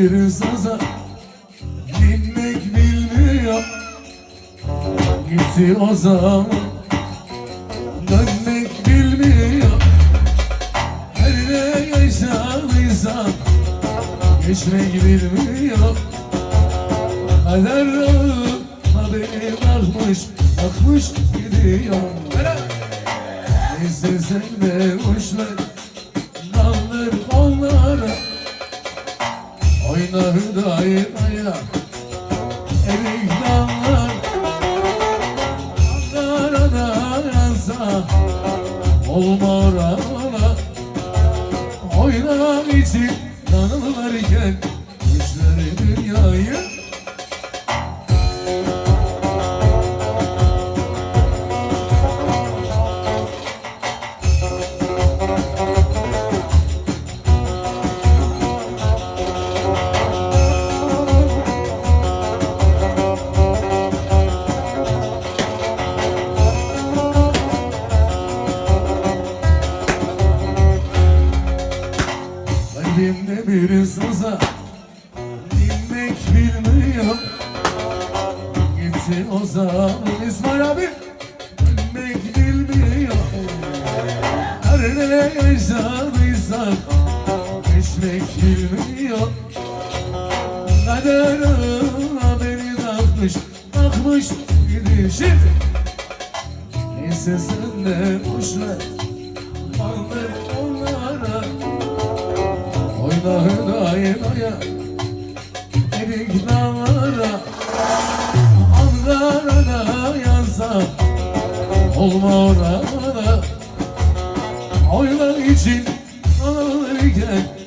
bir saza Dinmek bilmiyor Gitti o zaman Dönmek bilmiyor Her ne yaşadıysam Geçmek bilmiyor Kader ağır haberi varmış Bakmış gidiyor. Neyse sen de boşver Oyna hüdayı ayla Erik dallar Ankara'da yansa Olma orana Oynamak için tanırlarken Kalbimde bir sızı Dinmek bilmiyor. Gitti o zaman İsmail abi Dinmek bilmiyor. Her ne yaşadıysak Geçmek bilmiyor. Kader beni takmış Takmış gidişim Neyse sen de boşver Oyna hüdayına Erik dağlara. Ankara'da yansa Olma orada. Oynak için alırken